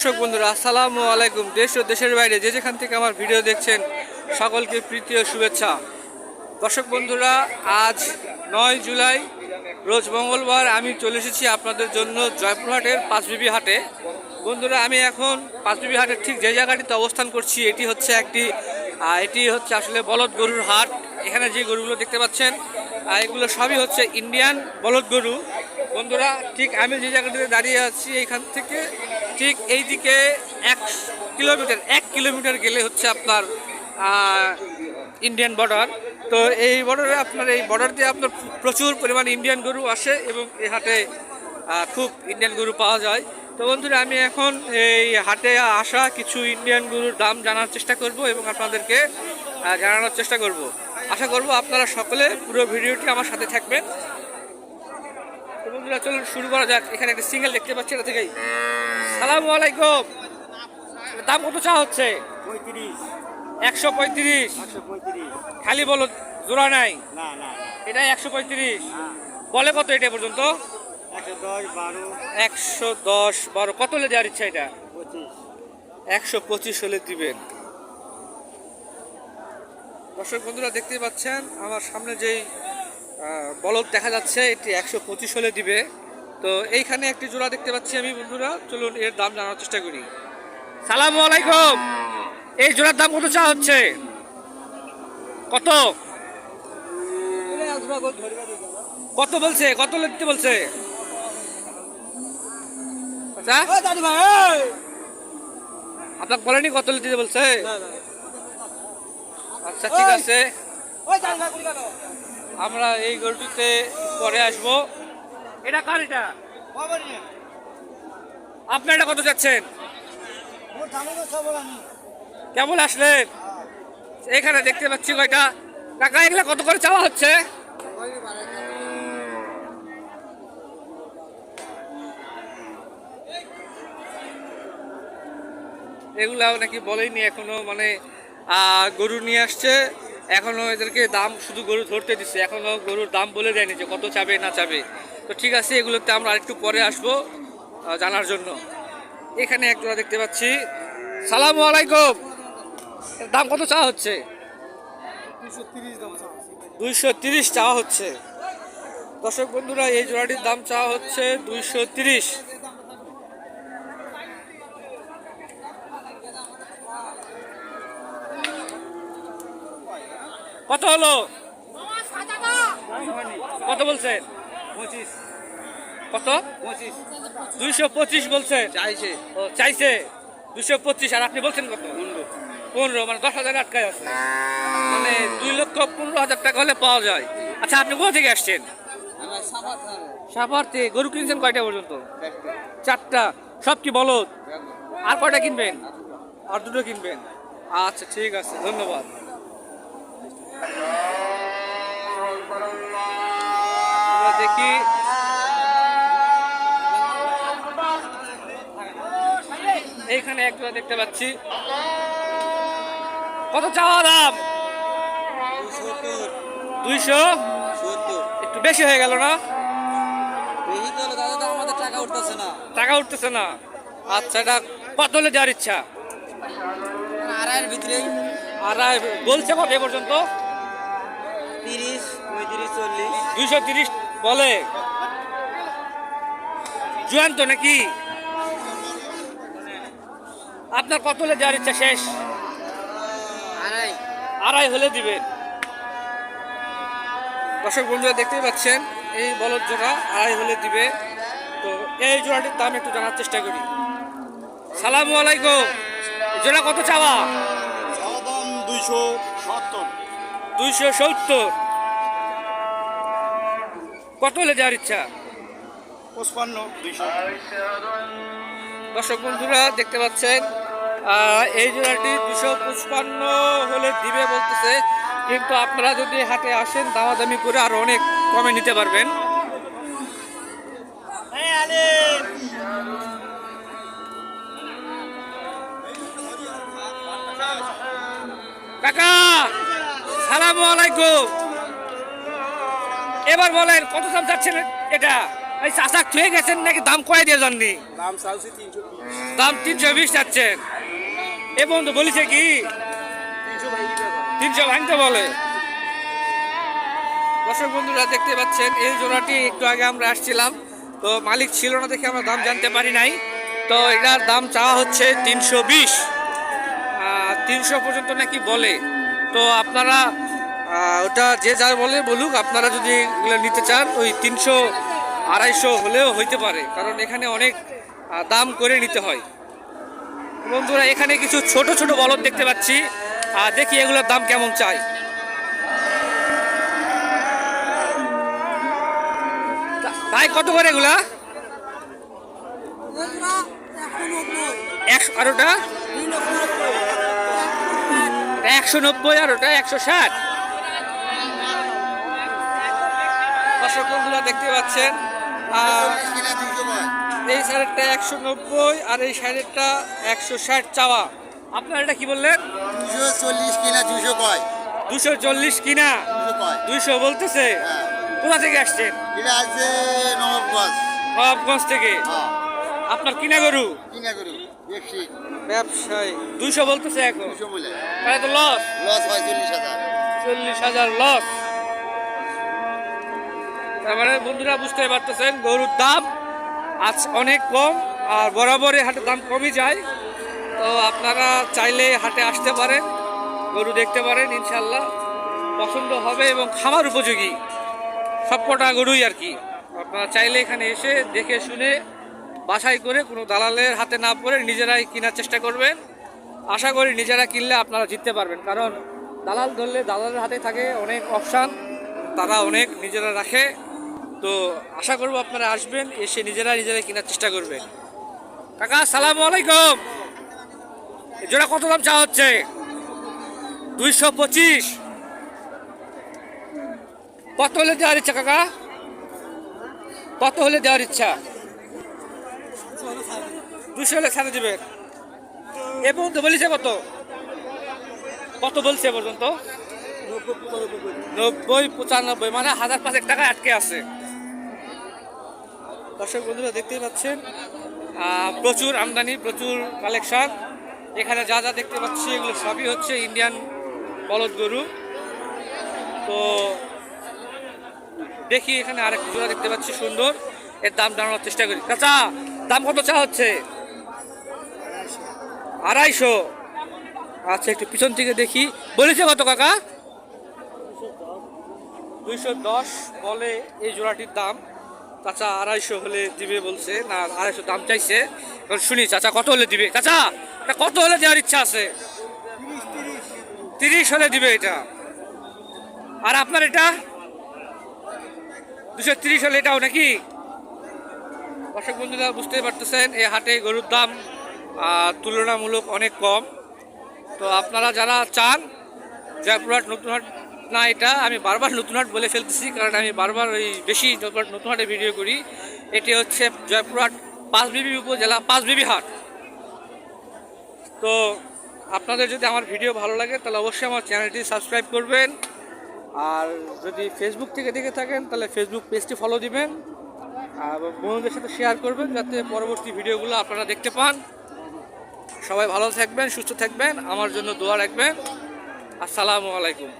দর্শক বন্ধুরা, আসসালামু আলাইকুম। দেশ ও দেশের বাইরে যে যেখান থেকে আমার ভিডিও দেখছেন, সকলকে প্রীতি ও শুভেচ্ছা। দর্শক বন্ধুরা, আজ নয় জুলাই, রোজ মঙ্গলবার আমি চলে এসেছি আপনাদের জন্য জয়পুরহাটের পাঁচবিবি হাটে। বন্ধুরা, আমি এখন পাঁচবিবি হাটের ঠিক যে জায়গাটিতে অবস্থান করছি, এটি হচ্ছে একটি এটি হচ্ছে আসলে বলদ গরুর হাট। এখানে যে গরুগুলো দেখতে পাচ্ছেন এগুলো সবই হচ্ছে ইন্ডিয়ান বলদ গরু। বন্ধুরা, ঠিক আমি যে জায়গাটিতে দাঁড়িয়ে আছি, এইখান থেকে ঠিক এই দিকে এক কিলোমিটার এক কিলোমিটার গেলে হচ্ছে আপনার ইন্ডিয়ান বর্ডার তো এই বর্ডারে আপনার, এই বর্ডার দিয়ে আপনার প্রচুর পরিমাণ ইন্ডিয়ান গরু আসে এবং এই হাটে খুব ইন্ডিয়ান গরু পাওয়া যায়। তো বন্ধুরা, আমি এখন এই হাটে আসা কিছু ইন্ডিয়ান গরুর দাম জানার চেষ্টা করব এবং আপনাদেরকে জানানোর চেষ্টা করব। আশা করব আপনারা সকলে পুরো ভিডিওটি আমার সাথে থাকবেন। তো বন্ধুরা, চলুন শুরু করা যাক। এখানে একটা সিঙ্গেল দেখতে পাচ্ছি, এটা থেকেই। সালামু আলাইকুম। দাম কত চা হচ্ছে? একশো পঁয়ত্রিশ। খালি বলো, জোড়া নাই? এটা একশো পঁয়ত্রিশ। বলে কত এটা পর্যন্ত? একশো দশ বারো। কত হলে দেওয়ার ইচ্ছা এটা? একশো পঁচিশ হলে দিবেন। দর্শক বন্ধুরা, দেখতেই পাচ্ছেন, আমার সামনে যেই বলদ দেখা যাচ্ছে, এটি একশো পঁচিশ হলে দিবে। তো এইখানে একটি জোড়া দেখতে পাচ্ছি আমি বন্ধুরা। চলুন এর দাম জানার চেষ্টা করি। সালাম আলাইকুম। এই জোড়ার দাম কত চা হচ্ছে? কত? কত বলছে? কত লিখতে বলছে? আচ্ছা। আপনাকে বলেনি কত লিখতে বলছে? আচ্ছা ঠিক আছে। আমরা এই গরুটিতে পরে আসব। এটা কার এটা? আপনি এটা কত যাচ্ছেন? কেমন আসলেন? এখানে দেখতে পাচ্ছি কয়টা। টাকা এগুলা কত করে চাওয়া হচ্ছে? এগুলাও নাকি বলেনি এখনও মানে গরু নিয়ে আসছে। এখনও এদেরকে দাম শুধু গরু ধরতে দিচ্ছে। এখনও গরুর দাম বলে দেয়নি যে কত চাবে না চাবে। তো ঠিক আছে, এগুলোতে আমরা আরেকটু পরে আসব জানার জন্য। এখানে এক জোড়া দেখতে পাচ্ছি। সালামু আলাইকুম। দাম কত চা হচ্ছে? দুইশো তিরিশ চাওয়া হচ্ছে। দর্শক বন্ধুরা, এই জোড়াটির দাম চাওয়া হচ্ছে দুইশো তিরিশ। কত হলো? কত বলছেন? কত? দুইশো পঁচিশ বলছে। চাইছে। ও চাইছে। দুশো পঁচিশ আর আপনি বলছেন কত? পনেরো। মানে দশ হাজার আটকায় আছে। মানে দুই লক্ষ পনেরো হাজার টাকা হলে পাওয়া যায়। আচ্ছা আপনি কোথা থেকে আসছেন? সাভারতে গরু কিনছেন কয়টা পর্যন্ত? চারটা। সব কি বলদ? আর কয়টা কিনবেন? আর দুটো কিনবেন। আচ্ছা ঠিক আছে ধন্যবাদ। দেখি এইখানে একটা দেখতে পাচ্ছি। কত চাওয়া দাম? দুইশো? সত্তর একটু বেশি হয়ে গেল না? দাদা আমাদের টাকা উঠতেছে না। টাকা উঠতেছে না আচ্ছা এটা কত হলে দেওয়ার ইচ্ছা? আড়াইয়ের ভিতরেই। আর আর বলছে কত এ পর্যন্ত? তিরিশ পঁয়ত্রিশ চল্লিশ। দুইশো তিরিশ বলে। জুয়ান তো নাকি? আপনার কত হলে দেওয়ার ইচ্ছা শেষ? আড়াই। আড়াই হলে দিবে দর্শক বন্ধুরা দেখতেই পাচ্ছেন এই বলদ জোড়া আড়াই হলে দিবে। তো এই জোড়াটির দাম একটু জানার চেষ্টা করি। সালামু আলাইকুম। জোড়া কত চাওয়া? দুইশো সত্তর। দুইশো সত্তর। কত হলে যাওয়ার ইচ্ছা? পঁচপান্ন দর্শক বন্ধুরা দেখতে পাচ্ছেন আহ, এই জোড়াটি দুশো পঁচপান্ন হলে দিবে বলতেছে। কিন্তু আপনারা যদি হাটে আসেন দামাদামি করে আরও অনেক কমে নিতে পারবেন। কাকা সালামু আলাইকুম। এবার বলেন কত দাম যাচ্ছেন এটা? এই চাষা খেয়ে গেছেন নাকি দাম কয়ে দিয়ে যাননি? দাম তিনশো বিশ। যাচ্ছেন এ বন্ধু বলেছে কি? তিনশো ভাঙতে বলে। দর্শক বন্ধুরা দেখতে পাচ্ছেন এই জোড়াটি একটু আগে আমরা আসছিলাম। তো মালিক ছিল না দেখে আমরা দাম জানতে পারি নাই। তো এটার দাম চাওয়া হচ্ছে তিনশো বিশ। তিনশো পর্যন্ত নাকি বলে। তো আপনারা ওটা যে যার বলে বলুক, আপনারা যদি এগুলো নিতে চান, ওই তিনশো, আড়াইশো হলেও হইতে পারে, কারণ এখানে অনেক দাম করে নিতে হয়। বন্ধুরা, এখানে কিছু ছোট ছোট বলদ দেখতে পাচ্ছি। আর দেখি এগুলোর দাম কেমন চাই। ভাই, কত করে এগুলা? একশো আর ওটা একশো নব্বই আর ওটা একশো ষাট? দর্শক বন্ধুরা দেখতে পাচ্ছেন। আর এই শাড়িটা একশো নব্বই আর এই শাড়িটা একশো ষাট চাওয়া। আপনার এটা কি বললেন? দুশো চল্লিশ কিনা? দুশো কয় দুশো চল্লিশ কিনা দুশো বলতেছে। কোথা থেকে আসছেন? এটা আছে নবাবগঞ্জ নবাবগঞ্জ থেকে। আপনার কিনা গরু? কিনা বেশি ব্যবসায়ী। দুইশো বলতেছে এখন। তাহলে তো লস লস হয় চল্লিশ হাজার। চল্লিশ হাজার লস তারপরে বন্ধুরা বুঝতে পারতেছেন, গরুর দাম আজ অনেক কম আর বরাবরই হাটে দাম কমই যায়। তো আপনারা চাইলে হাটে আসতে পারেন, গরু দেখতে পারেন ইনশাল্লাহ পছন্দ হবে এবং খামার উপযোগী। সবকটা গরুই আর কি। আপনারা চাইলে এখানে এসে দেখে শুনে বাছাই করে কোনো দালালের হাতে না পড়ে নিজেরাই কেনার চেষ্টা করবেন। আশা করি নিজেরা কিনলে আপনারা জিততে পারবেন। কারণ দালাল ধরলে দালালের হাতে থাকে অনেক অপশান, তারা অনেক নিজেরা রাখে। তো আশা করব আপনারা আসবেন, এসে নিজেরা নিজেরা কেনার চেষ্টা করবেন। কাকা সালাম আলাইকুম। জোড়া কত দাম চা হচ্ছে? দুইশো পঁচিশ। কত হলে দেওয়ার ইচ্ছা, কাকা? কত হলে দেওয়ার ইচ্ছা? দুশো হলে ছাড়ে দেবেন। এ পর্যন্ত বলেছে কত? কত বলছে পর্যন্ত? নব্বই, পঁচানব্বই। মানে হাজার পাঁচেক টাকা আটকে আছে। দর্শক বন্ধুরা দেখতেই পাচ্ছেন প্রচুর আমদানি, প্রচুর কালেকশন। এখানে যা যা দেখতে পাচ্ছি, এগুলো সবই হচ্ছে ইন্ডিয়ান বলদ গরু। তো দেখি এখানে আরেক জোড়া দেখতে পাচ্ছি সুন্দর। এর দাম জানানোর চেষ্টা করি। চাচা, দাম কত চা হচ্ছে? আড়াইশো। আচ্ছা একটু পিছন থেকে দেখি। বলেছে কত কাকা? দুইশো দশ বলে এই জোড়াটির দাম। চাচা আড়াইশো হলে দিবে বলছে, না, আড়াইশো দাম চাইছে। শুনি, চাচা কত হলে দিবে? চাচা, এটা কত হলে দেওয়ার ইচ্ছা আছে? তিরিশ হলে দিবে এটা। আর আপনার এটা? দুশো তিরিশ হলে এটাও নাকি? দর্শক বন্ধুরা, বুঝতেই পারতেছেন, এই হাটে গরুর দাম তুলনামূলক অনেক কম। তো আপনারা যারা চান, জয়পুরহাট নতুন হাট না, এটা আমি বারবার নতুন হাট বলে ফেলতেছি, কারণ আমি বারবার ওই বেশি নতুন হাটে ভিডিও করি। এটি হচ্ছে জয়পুরহাট পাঁচবিবি উপজেলা, পাঁচবিবি হাট। তো আপনাদের যদি আমার ভিডিও ভালো লাগে, তাহলে অবশ্যই আমার চ্যানেলটি সাবস্ক্রাইব করবেন। আর যদি ফেসবুক থেকে দেখে থাকেন, তাহলে ফেসবুক পেজটি ফলো দিবেন। আর বন্ধুদের সাথে শেয়ার করবেন, যাতে পরবর্তী ভিডিওগুলো আপনারা দেখতে পান। সবাই ভালো থাকবেন, সুস্থ থাকবেন। আমার জন্য দোয়া রাখবেন। আসসালামু আলাইকুম।